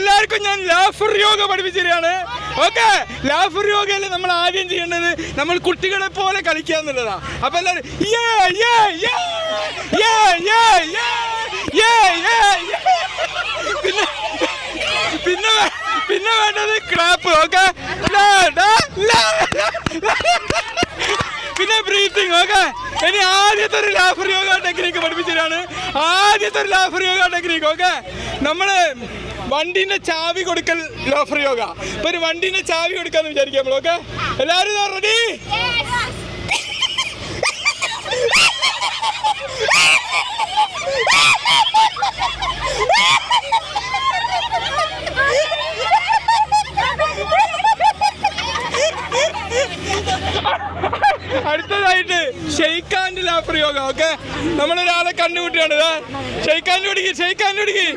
എല്ലാവർക്കും ഞാൻ ലാഫർ യോഗ പഠിപ്പിച്ചു ഓക്കെ? ലാഫർ യോഗയിൽ നമ്മൾ ആദ്യം ചെയ്യേണ്ടത്? നമ്മൾ കുട്ടികളെ പോലെ കളിക്കുക എന്നുള്ളതാണ് അപ്പൊ എല്ലാവരും പിന്നെ പിന്നെ പിന്നെ വേണ്ടത് ക്ലാപ്പ് ഓക്കെ? പിന്നെ ബ്രീത്തിങ് ഓക്കെ? ഇനി ആദ്യത്തെ ഒരു ലാഫർ യോഗ ടെക്നിക്ക് പഠിപ്പിച്ചിട്ടാണ് ആദ്യത്തെ ഒരു ലാഫർ യോഗ ടെക്നിക്ക് ഓക്കെ? നമ്മൾ വണ്ടിന്റെ ചാവി കൊടുക്കൽ ലോഫർ യോഗ. ഇപ്പൊ ഒരു വണ്ടിന്റെ ചാവി കൊടുക്കാന്ന് വിചാരിക്കാം നമ്മൾ ഓക്കെ എല്ലാവരും റെഡി അടുത്തതായിട്ട് ഷെയ്ഖാന്റെ ലാഫർ യോഗ ഓക്കെ നമ്മളൊരാളെ കണ്ടുമുട്ടിയാണ് ഷെയ്ഖാന്റെ പിടിക്ക് ഷെയ്ഖാന്റെ പിടിക്ക്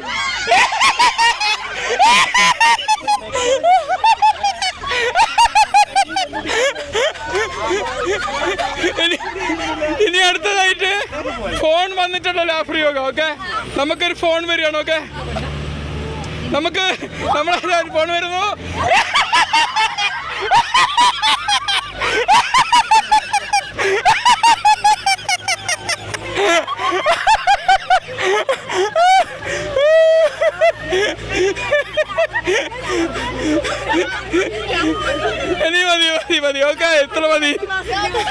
ഇനി- അടുത്തതായിട്ട് ഫോൺ വന്നിട്ടുള്ള ലാഫ്രി യോഗ ഓക്കെ നമുക്കൊരു ഫോൺ വരികയാണ് ഓക്കെ നമുക്ക് നമ്മളെ ഫോൺ വരുന്നു? Anima, anima, anima, anima, anima,